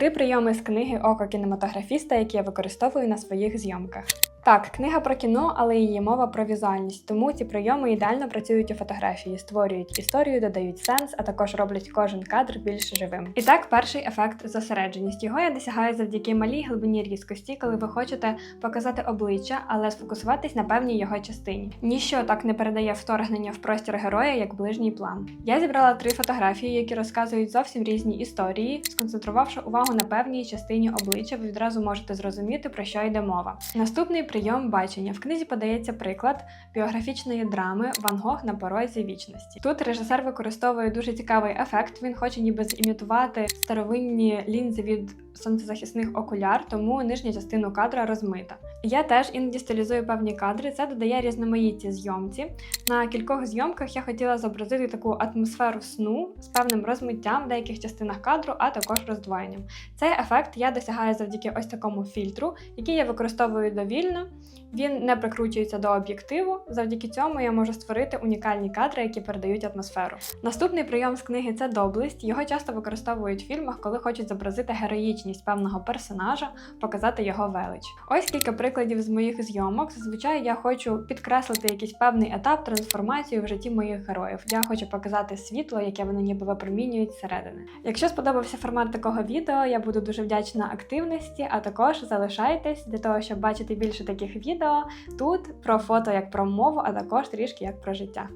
Три прийоми з книги Око кінематографіста, які я використовую на своїх зйомках. Так, книга про кіно, але її мова про візуальність, тому ці прийоми ідеально працюють у фотографії, створюють історію, додають сенс, а також роблять кожен кадр більш живим. І так, перший ефект зосередженість. Його я досягаю завдяки малій глибині різкості, коли ви хочете показати обличчя, але сфокусуватись на певній його частині. Ніщо так не передає вторгнення в простір героя, як ближній план. Я зібрала три фотографії, які розказують зовсім різні історії, сконцентрувавши увагу на певній частині обличчя, ви відразу можете зрозуміти, про що йде мова. Наступний прийом бачення. В книзі подається приклад біографічної драми Ван Гог на порозі вічності. Тут режисер використовує дуже цікавий ефект. Він хоче ніби зімітувати старовинні лінзи від сонцезахисних окуляр, тому нижня частина кадра розмита. Я теж іноді стилізую певні кадри. Це додає різноманітті зйомці. На кількох зйомках я хотіла зобразити таку атмосферу сну з певним розмиттям в деяких частинах кадру, а також роздвоєнням. Цей ефект я досягаю завдяки ось такому фільтру, який я використовую довільно. Він не прикручується до об'єктиву. Завдяки цьому я можу створити унікальні кадри, які передають атмосферу. Наступний прийом з книги це доблесть. Його часто використовують в фільмах, коли хочуть зобразити героїчність певного персонажа, показати його велич. Ось кілька прикладів з моїх зйомок. Зазвичай я хочу підкреслити якийсь певний етап трансформації в житті моїх героїв. Я хочу показати світло, яке вони ніби випромінюють зсередини. Якщо сподобався формат такого відео, я буду дуже вдячна активності, а також залишайтесь для того, щоб бачити більше таких відео тут про фото як про мову, а також трішки як про життя.